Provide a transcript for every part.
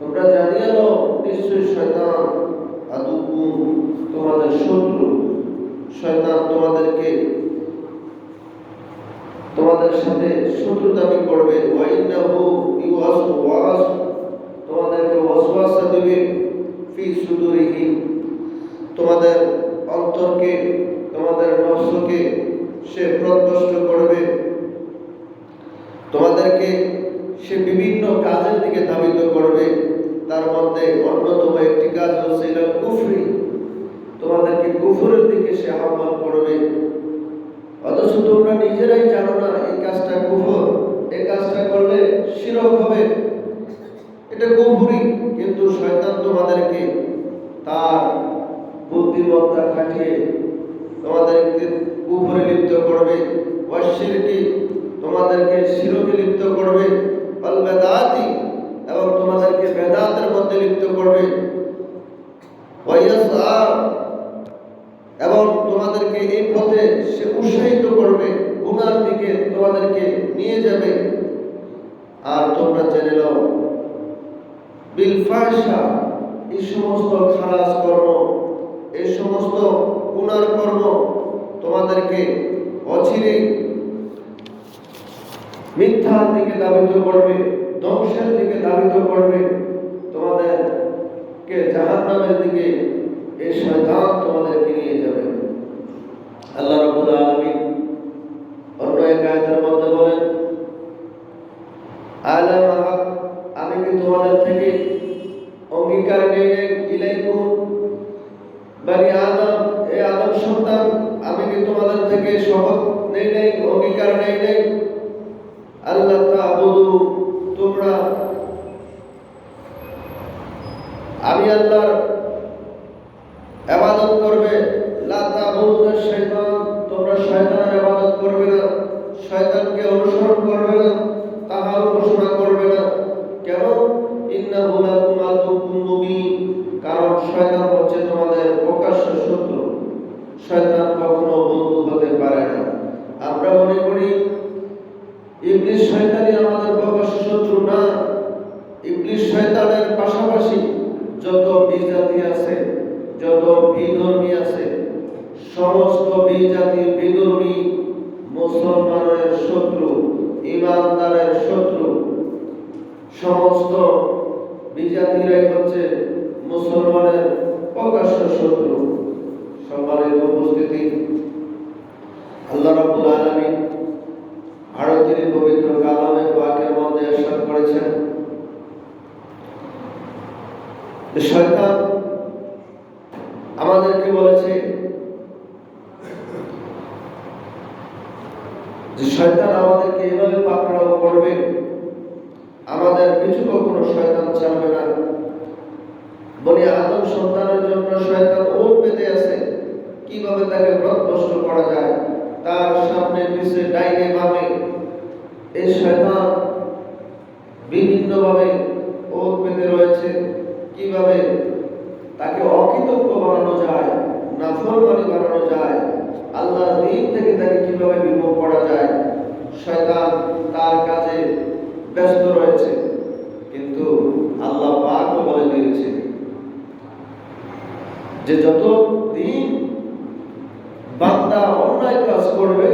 তোমরা জানিয়ে নাও নিশ্চয়ই শয়তান আদুকুম তোমাদের শত্রু। শয়তান তোমাদেরকে, তোমাদের সাথে শত্রুতামি করবে। ওয়াইন্নাহু ইউওয়াস তোমাদেরকে ওয়াসওয়াসা দিবে। ফি সুদুরিহিম তোমাদের অন্তরকে তোমাদের নফসকে সে প্রদষ্ট করবে তোমাদেরকে সে বিভিন্ন কাজের দিকে ধাবিত করবে তার মধ্যে অন্যতম একটি কাজ হচ্ছে এটা কুফরি তোমাদেরকে কুফরের দিকে সে আহ্বান করবে অথচ তোমরা নিজেরাই জানো না এই কাজটা কুফর এই কাজটা করলে শিরক হবে এটা কুফরি কিন্তু শয়তান তোমাদেরকে তার বুদ্ধিমত্তা খাটিয়ে তোমাদেরকে উপরে লিপ্ত করবে অশিরকি তোমাদেরকে শিরকে লিপ্ত করবে বেদাতি এবং তোমাদেরকে বেদাতের মধ্যে লিপ্ত করবে। এবং তোমাদেরকে এই পথে সে উৎসাহিত করবে, গুনার দিকে তোমাদেরকে নিয়ে যাবে। আর তোমরা জেনে নাও এই সমস্ত কর্ম, এই সমস্ত কর্ম তোমাদেরকে অচিরে মিথ্যার দিকে দাবিত করবে, ধ্বংসের দিকে দাবিত করবে। তোমাদেরকে জাহান্নামের দিকে এই শয়তান তোমাদেরকে নিয়ে যাবে। আল্লাহ রাব্বুল আলামিন কারণ শয়তান হচ্ছে তোমাদের প্রকাশ্য শত্রু। শয়তান কখনো বন্ধু হতে পারে না আমরা মনে করি ইবলিশ শয়তানই আমাদের প্রকাশ্য শত্রু না ইবলিশ শয়তানের পাশাপাশি যত বিজাতি আছে যত বিধর্মী আছে সমস্ত বিজাতি বিধর্মী মুসলমানের শত্রু ইমানদারের শত্রু সমস্ত বিজাতিরাই হচ্ছে মুসলমানের প্রকাশ্য শত্রু সম্মানিত উপস্থিতি আল্লাহ রাব্বুল আলামিন আরও তিনি পবিত্র কালামে পাকের মধ্যে ইরশাদ করেছেন যে শয়তান আমাদেরকে বলেছে যে শয়তান আমাদেরকে এভাবে পাকড়াও করবে, আমাদের কিছু কখনো শয়তান ছাড়বে না। বলি আদম সন্তানের জন্য শয়তান ওট পেতে আছে। কীভাবে তাকে প্রদষ্ট করা যায়, তার সামনে পিছে ডাইনে বামে। এই শয়তান বিভিন্নভাবে ওত পেতে রয়েছে। কীভাবে তাকে অকৃতজ্ঞ বানানো যায়, নাফরমানি বানানো যায় আল্লাহর দিন থেকে তাকে কীভাবে বিমুখ করা যায়, শয়তান তার কাজে ব্যস্ত রয়েছে। কিন্তু আল্লাহ পাকও বলে দিয়েছে যে যত দিন বান্দা অন্যায় কাজ করবে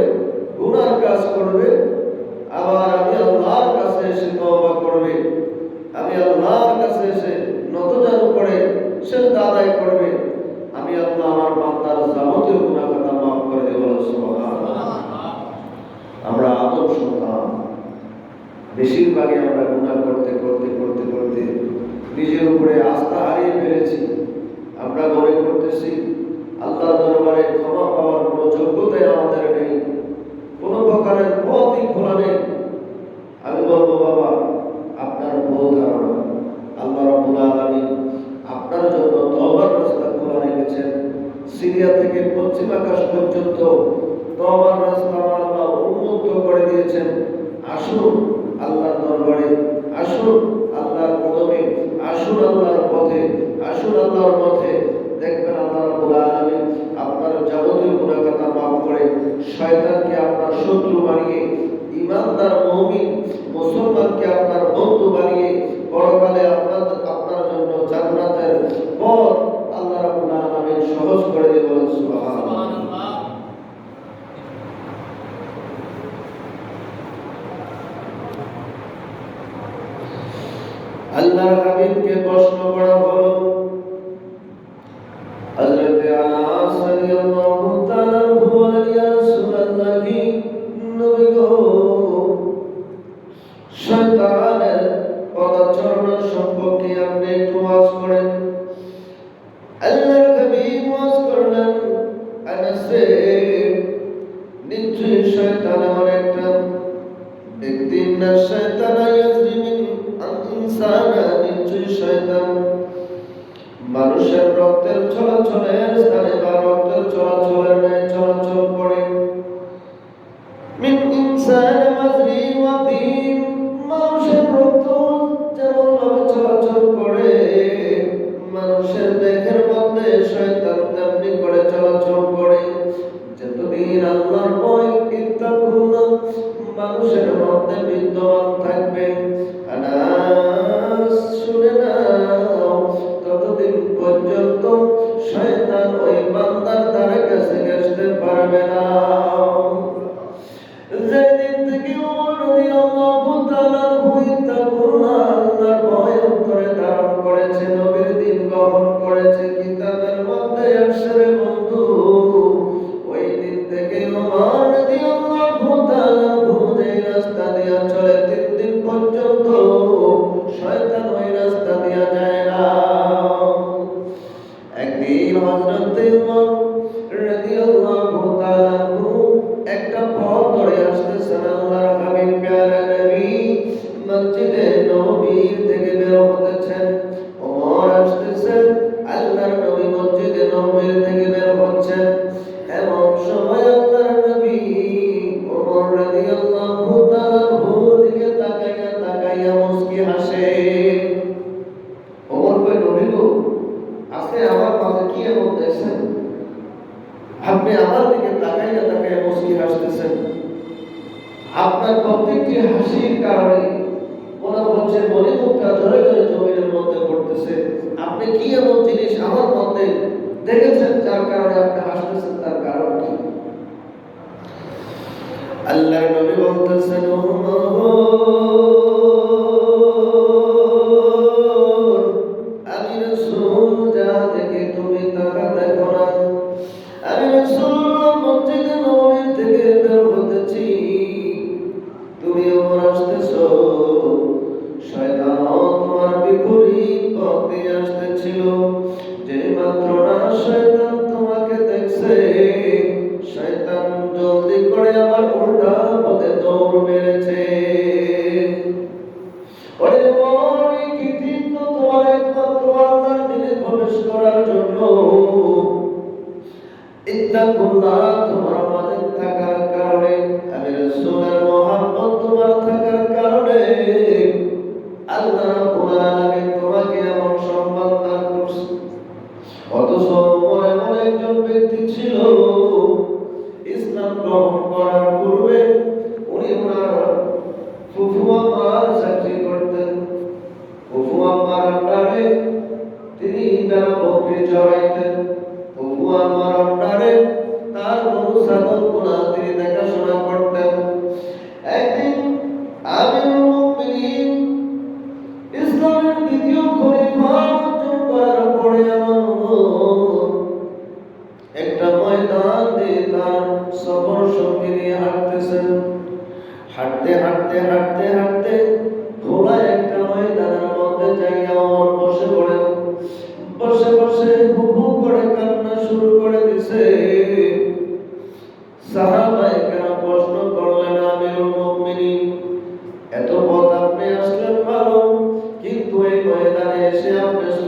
মানুষ সম্পর্কে আপনি একটু ওয়াজ করেন আল্লাহর নবী ওয়াজ করলেন। আনাসে নিশ্চয়ই শয়তান আমার পর্যন্ত শয়তান ওই বান্দার ধারে কাছে আসতে পারবে না। যেদিন থেকে অমর নদী তিনি ইন্দার চড়াইতেন তবু আমার অন্ডারে তার অনুসাদন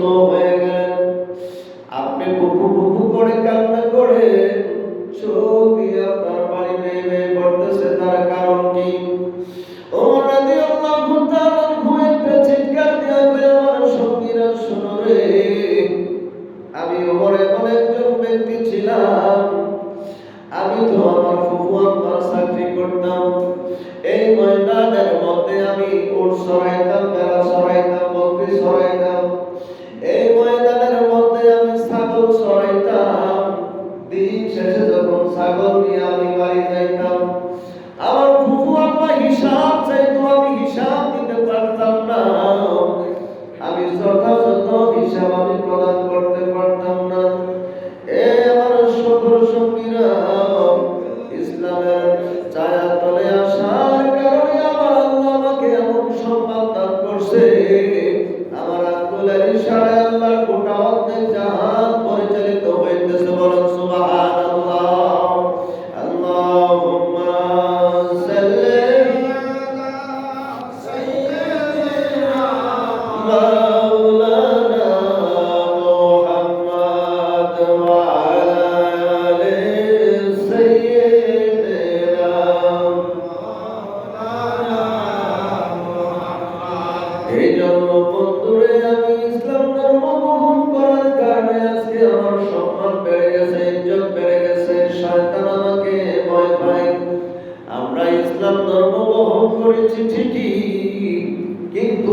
হয়ে গেল। আপনি বুকু বুকু করে কান্না করে করেছি ঠিকই কিন্তু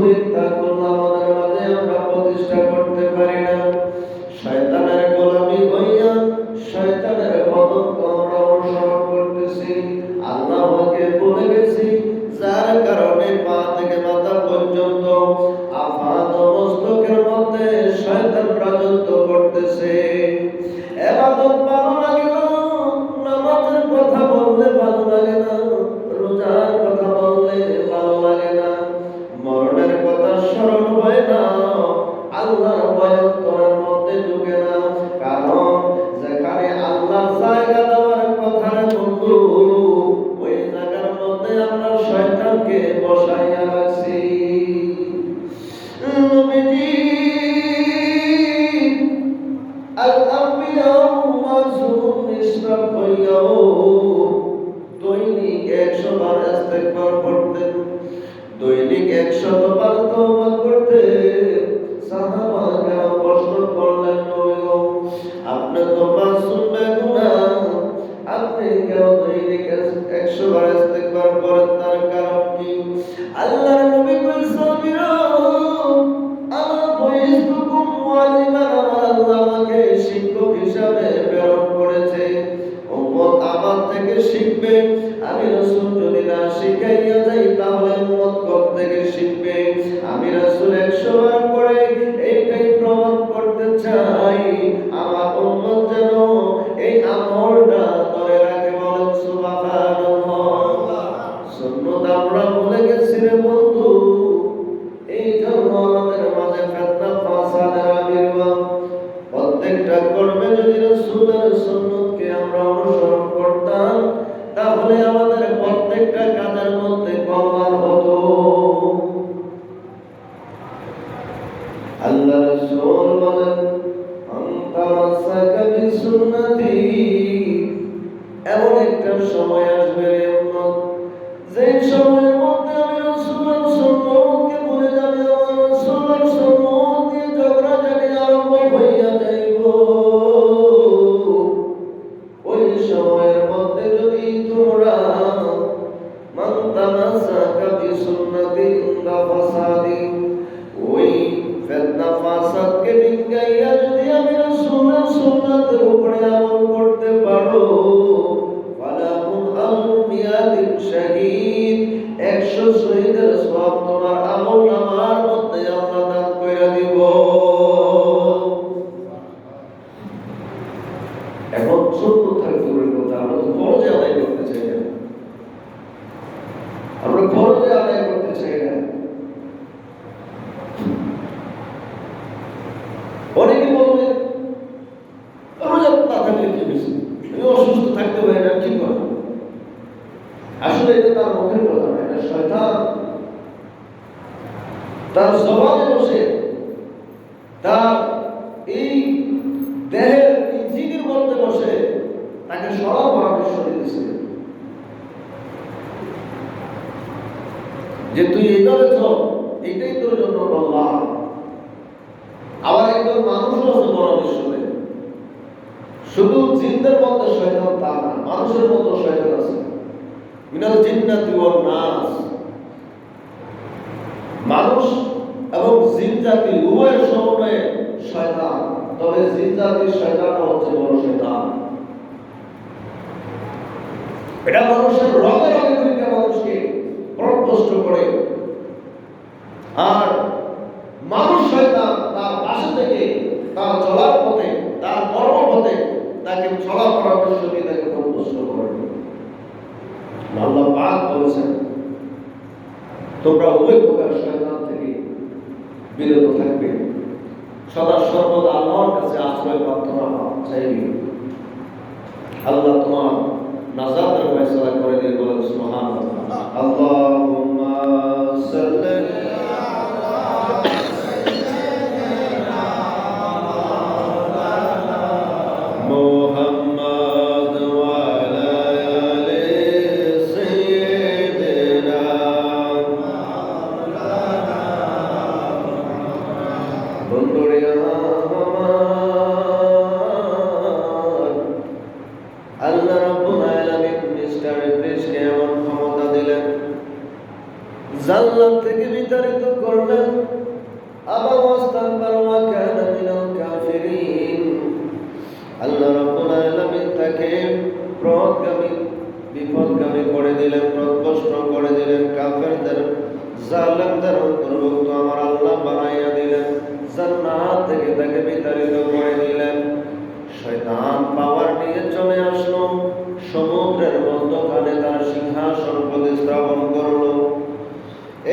থেকে শিখবে আমি রাসূল এটা মানুষের রঙে রঙে মানুষকে প্রকষ্ট করে। আর মানুষ শয়তান তার পাশে থেকে তার চলার পথে, তার কর্মপথে তাকে চলা পরামর্শ দিয়ে তাকে প্রকষ্ট করে। আল্লাহ পাক বলেছেন, তোমরা উভয় প্রকার শয়তান থেকে বিরত থাকবে। সদা সর্বদা আল্লাহর কাছে আশ্রয় প্রার্থনা চাইবে। আল্লাহ তোমার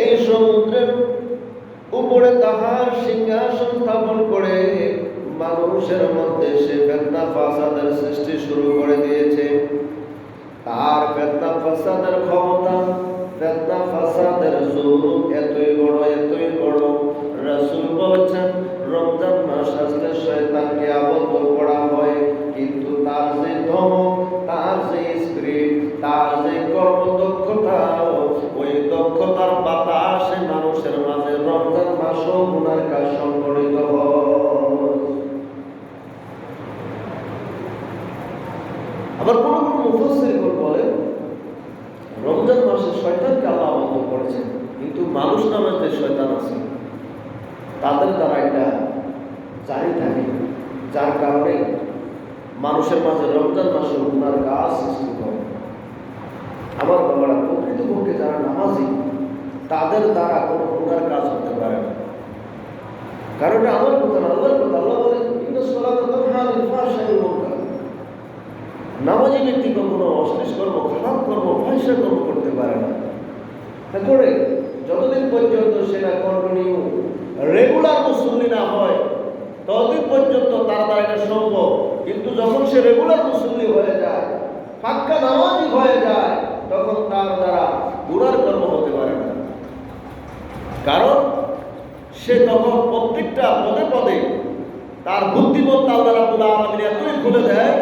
এই সমুদ্রের উপরে তাহার সিংহাসন স্থাপন করে। মানুষের মধ্যে সে ফেতনা ফাসাদের সৃষ্টি শুরু করে দিয়েছে। তার ফেতনা ফাসাদের ক্ষমতা, ফেতনা ফাসাদের জোর এতই বড় এতই বড়। রাসূল বলেছেন, রমজান মাস আসলে শয়তানকে আবদ্ধ করা হয়। কিন্তু তার যে ধমক, তার যে স্পিরিট, তার যে কর্মদক্ষতা দক্ষতার বাতাসে মানুষের মাঝে রমজান মাসও গুনার কাজ সংগঠিত আবার কোন কোন বলে, রমজান মাসে শয়তানকে আল্লাহ করেছেন, কিন্তু মানুষ নামের যে শয়তান আছে। তাদের দ্বারা এটা জারি থাকে, যার কারণে মানুষের মাঝে রমজান মাসে গুনার কাজ সৃষ্টি করে আমার বাবারা প্রকৃতপক্ষে যারা নামাজি, তাদের দ্বারা কোনো গুনার কাজ হতে পারে না। কারণ আমার কথা না আল্লাহর কথা আল্লাহ বলে নামাজি ব্যক্তি কখনো অশ্লীল কর্ম, খারাপ কর্ম ফাইসা কর্ম করতে পারে না। তা করে যতদিন পর্যন্ত সেটা কন্টিনিউ রেগুলার মুসল্লি না হয়, ততদিন পর্যন্ত তার দ্বারা এটা সম্ভব। কিন্তু যখন সে রেগুলার মুসল্লি হয়ে যায়, পাক্কা নামাজি হয়ে যায় তখন তার দ্বারা গুণার কর্ম হতে পারে না। কারণ সে তখন প্রত্যেকটা পদে পদে তার বুদ্ধিমত্তা আল্লাহ রাব্বুল আলামিন এতই খুলে দেয়,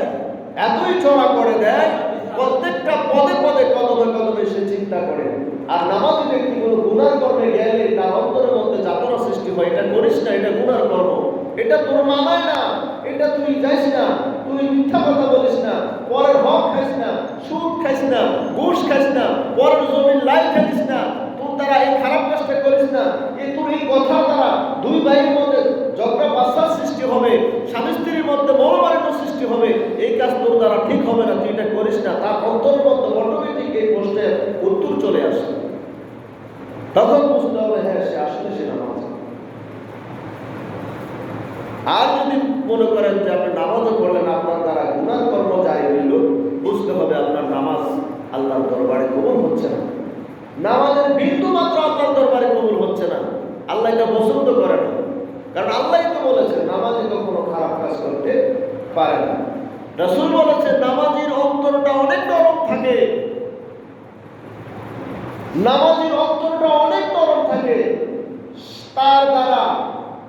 এতই চড়া করে দেয়, প্রত্যেকটা পদে পদে কদমে কদমে সে চিন্তা করে। আর নামাজ ব্যক্তি কোনো গুণার কর্মে গেলে তার অন্তরের মধ্যে যাতনা সৃষ্টি হয়, এটা করিস না, এটা গুণার কর্ম। এটা তোর মানায় না, এটা তুই যাইস না। তুই মিথ্যা কথা বলিস না, পরের হক খাইস না, সুদ খাইস না, ঘুষ খাইস না, পরের জমির লাই খাইস না, তোর দ্বারা এই খারাপ কাজটা করিস না এই তোর এই কথার দ্বারা দুই ভাইয়ের মধ্যে ঝগড়া বাচ্চার সৃষ্টি হবে, স্বামী স্ত্রীর মধ্যে মনোমালিন্য সৃষ্টি হবে, এই কাজ তোর দ্বারা ঠিক হবে না, তুই এটা করিস না, তার অন্তরের মধ্যে অটোমেটিক এই প্রশ্নের উত্তর চলে আসে। তখন বুঝতে হবে হ্যাঁ সে আসলে সে আর যদি মনে করেন যে আপনি নামাজও পড়লেন, আপনার দ্বারা গুণার কর্ম যাই হইল, বুঝতে হবে আপনার নামাজ আল্লাহর দরবারে কবুল হচ্ছে না। নামাজের বিন্দু মাত্র আল্লাহর দরবারে কবুল হচ্ছে না। আল্লাহ এটা পছন্দ করে না। কারণ আল্লাহ তো বলেছেন, নামাজি কখনো খারাপ কাজ করতে পারে না। রাসূল বলেছেন, নামাজের অন্তরটা অনেক নরম থাকে। নামাজির অন্তরটা অনেক নরম থাকে তার দ্বারা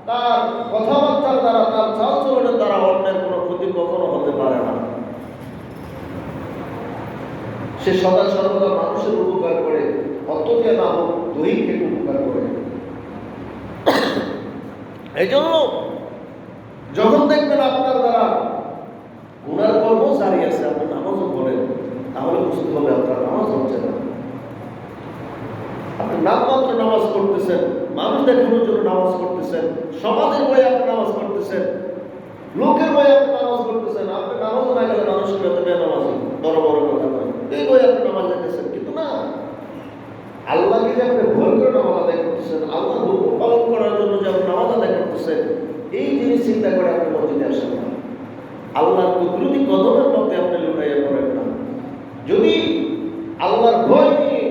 তার কথাবার্তার দ্বারা তার চালচলনের দ্বারা অন্যের কোনো ক্ষতি কখনো হতে পারে না সে সদা সর্বদা মানুষের উপকার করে অত্যকে না হোক উপকার করে। এই জন্য যখন দেখবেন আপনার দ্বারা গুনার কর্ম জারি আছে, আপনি নামাজও পড়েন, তাহলে বুঝতে হবে আপনার নামাজ হচ্ছে না। আপনি নামমাত্র নামাজ পড়তেছেন মানুষ দেখানোর জন্য নামাজ পড়তেছেন, সমাজের বই আপনি নামাজ পড়তেছেন, লোকের বই আপনি নামাজ পড়তেছেন, আপনি নামাজ না গেলে মানুষের কাছে বেনামাজ, বড় বড় কথা এই বই আপনি নামাজ দেখতেছেন কিন্তু না। আল্লাহকে যে আপনি ভুল করে নামাজ আদায় করতেছেন? আল্লাহ হুকুম পালন করার জন্য যে আপনি নামাজ আদায় করতেছেন, এই জিনিস চিন্তা করে আপনি মসজিদে আসেন না। আল্লাহর কুদরতি কদমের মধ্যে আপনি লুটাইয়া পড়েন না। যদি আল্লাহর ভয় নিয়ে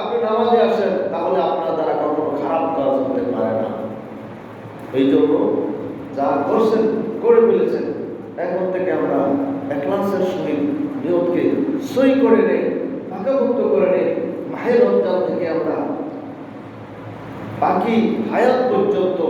আপনি নামাজে আসেন তাহলে আপনার দ্বারা কখনো খারাপ কাজ হতে পারে না এই জন্য যা করছেন করে ফেলেছেন এখন থেকে আমরা একলাসের সহিত নিয়তকে সই করে নেই পাকাভুক্ত করে নেই মাহের রমজান থেকে আমরা বাকি হায়াত পর্যন্ত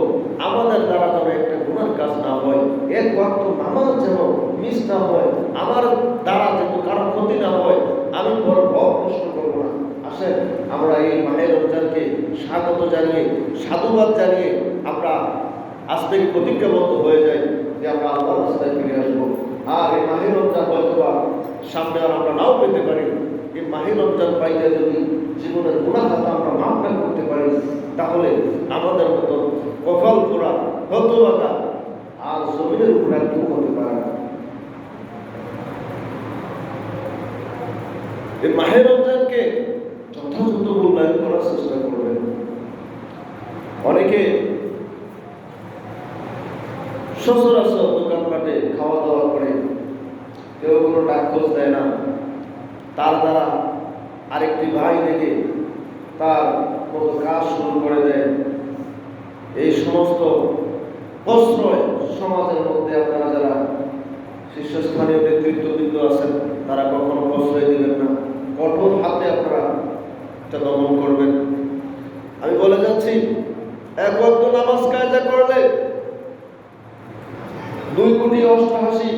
আমাদের দ্বারা যেন একটা গুণার কাজ না হয়, এক ওয়াক্ত নামাজ যেন মিস না হয়, আমার দ্বারা যেন কারও ক্ষতি না হয়, আমি বড় প্রশ্ন করব না। আসেন, আমরা এই মাহের রমজানকে স্বাগত জানিয়ে, সাধুবাদ জানিয়ে আমরা আজ থেকে প্রতিজ্ঞাবদ্ধ হয়ে যাই যে আমরা আল্লাহ রাস্তায় ফিরে আসব। আর এই মাহের রমজান হয়তো সামনে আর আমরা নাও পেতে পারি। এই মাহের রমজান পাইলে যদি জীবনের গুণা খাতা আমরা না করতে পারি তাহলে আমাদের মতো কপাল পোড়া হতবাগা আর জমিনের উপর কেউ হতে পারে না। এই মাহের রমজানকে যথাযথ মূল্যায়ন করার চেষ্টা করবেন। অনেকে সচরাচর দোকানপাটে খাওয়া দাওয়া করে, কেউ কোনো ডাক খোঁজ দেয় না। তার দ্বারা আরেকটি ভাই দেখে তার মতো কাজ শুরু করে দেয়। এই সমস্ত প্রশ্রয় সমাজের মধ্যে আপনারা যারা শীর্ষস্থানীয় নেতৃত্ববৃন্দ আছেন, তারা কখনো প্রশ্রয় দিবেন না। কঠোর হাতে আপনারা এটা দমন করবেন। আমি বলে যাচ্ছি, এক ওয়াক্ত নামাজ কায়দা করলে দুই কোটি অষ্টআশি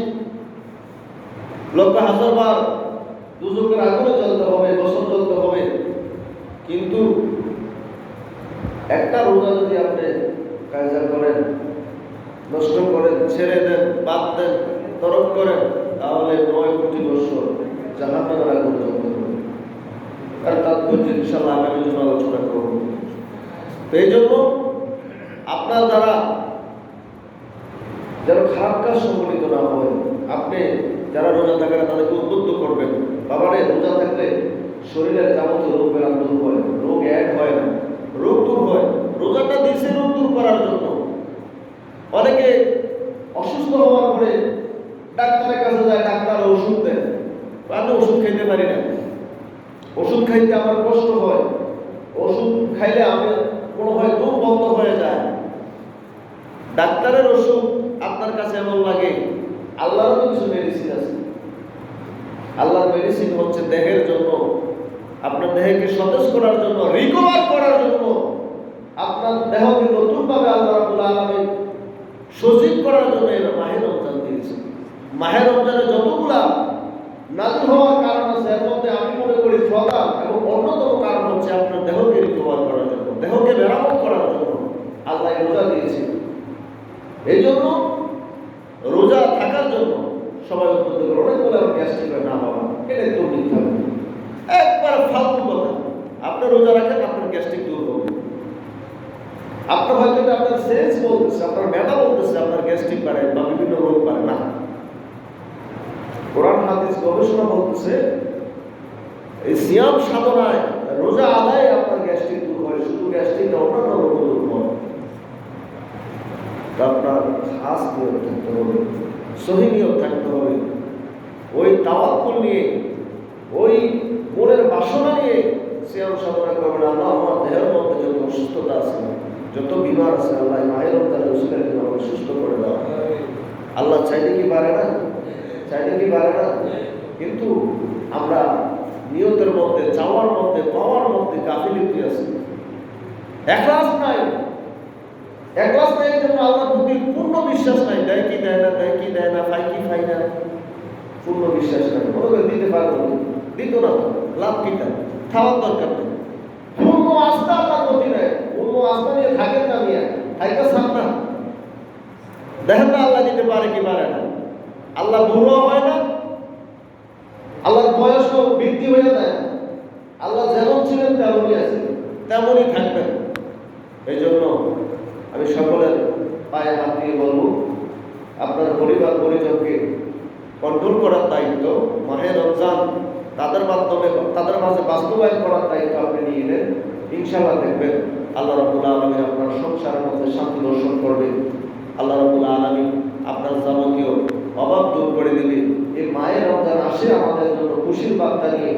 লক্ষ হাজার বার দুজকের আগুনে চলতে হবে বছর চলতে হবে। কিন্তু একটা রোজা যদি আপনি কায়দা করেন, নষ্ট করেন, ছেড়ে দেন, বাদ দেন, তরক করেন, তাহলে নয় কোটি বছর জাহান্নামের আগুন জ্বলতে হবে। আর তাৎপর্য ইনশাল্লাহ আগামী জন্য আলোচনা করব তো এই জন্য আপনার দ্বারা যেন খারাপ কাজ সংগঠিত না হয়, আপনি যারা রোজা থাকে না, তাদেরকে উদ্বুদ্ধ করবেন। বাবারে রোজা থাকলে শরীরের যাবতীয় রোগ বেরাম দূর হয় রোগ এক হয় না। রোগ দূর হয়। রোজাটা দিয়েছে রোগ দূর করার জন্য। অনেকে অসুস্থ হওয়ার পরে ডাক্তারের কাছে যায়, ডাক্তার ওষুধ দেয়। আমি ওষুধ খাইতে পারি না। ওষুধ খাইতে আমার কষ্ট হয়। ওষুধ খাইলে আমি কোনো হয় দম বন্ধ হয়ে যায়। ডাক্তারের ওষুধ আপনার কাছে এমন লাগে। আল্লাহর কিছু মেডিসিন আছে। আল্লাহর মেডিসিন হচ্ছে দেহের জন্য। আপনার দেহকে সতেজ করার জন্য রিকভার করার জন্য। আপনার দেহকে নতুনভাবে আল্লাহ রাবুল সজীব করার জন্য এরা মাহের রমজান দিয়েছে। মাহের রমজানে যতগুলা নাজিল হওয়ার কারণ আছে, এর মধ্যে আমি মনে করি প্রধান এবং অন্যতম কারণ হচ্ছে আপনার দেহকে রিকভার করার জন্য, দেহকে মেরামত করার জন্য আল্লাহ রোজা দিয়েছে। এই জন্য সবাই উদ্বুদ্ধ করে অনেক বলে আমার গ্যাস্ট্রিক হয় না বাবা এটা একদম মিথ্যা একবার ফালতু কথা, আপনি রোজা রাখেন, আপনার গ্যাস্ট্রিক দূর হবে। আপনার হয়তো আপনার সেন্স বলতেছে, আপনার মেধা বলতেছে, আপনার গ্যাস্ট্রিক পারে বা বিভিন্ন রোগ পারে না। কোরআন, হাদিস, গবেষণা বলতেছে, এই সিয়াম সাধনায়, রোজা আদায় আপনার গ্যাস্ট্রিক দূর হয়, শুধু গ্যাস্ট্রিক না, অন্যান্য রোগ দূর হয়। আপনার খাস নিয়ম থাকতে হবে সহি নিয়ম থাকতে হবে। ওই তাওয়াক্কুল নিয়ে, ওই মনের বাসনা নিয়ে সিয়াম সাধনা করবেন আল্লাহ আমার দেহের মধ্যে যত অসুস্থতা আছে, যত বিমার আছে, আল্লাহ মায়ের রমজানের উসিলের জন্য আমাকে সুস্থ করে দাও। আল্লাহ চাইলে কি পারে না? চাইলে কি পারে না? কিন্তু আমরা নিয়তের মধ্যে, চাওয়ার মধ্যে, পাওয়ার মধ্যে গাফিলিতি আছে। একলাস নাই। এই জন্য আল্লাহর প্রতি পূর্ণ বিশ্বাস নাই, দেয় কি, দেয় না, দেয় কি, দেয় না পাই কি পাই না। পূর্ণ বিশ্বাস নাই। মনে দিতে পারব। দিত না লাভ কিটা খাওয়ার দরকার নেই পূর্ণ আস্থা আল্লাহর প্রতি নেই। পূর্ণ আস্থা নিয়ে থাকেন না নিয়ে থাইকা সাপ না। দেখেন না আল্লাহ দিতে পারে কি পারে না। আল্লাহ বুড়ো হয় না, আল্লাহর বয়স বৃদ্ধি হয়ে যায়। আল্লাহ যেমন ছিলেন তেমনই আছে তেমনই থাকবেন। এই জন্য আমি সকলের পায়ে হাত দিয়ে বলব, আপনার পরিবার পরিজনকে কন্ট্রোল করার দায়িত্ব, মাহে রমজান তাদের মাধ্যমে, তাদের মাঝে বাস্তবায়ন করার দায়িত্ব আপনি নিয়ে নেন। ইনশাআল্লাহ দেখবেন আল্লাহ রাবুল আলমী আপনার সংসারের মধ্যে শান্তি দর্শন করবে। আল্লাহ রাবুল আলমী আপনার যাবতীয় অভাব দূর করে দিবে। এই মায়ের রমজান আসে আমাদের জন্য খুশির বার্তা নিয়ে।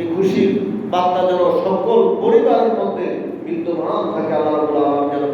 এই খুশির বার্তা যেন সকল পরিবারের মধ্যে বিদ্যমান থাকে আল্লাহ রাবুল আলম যেন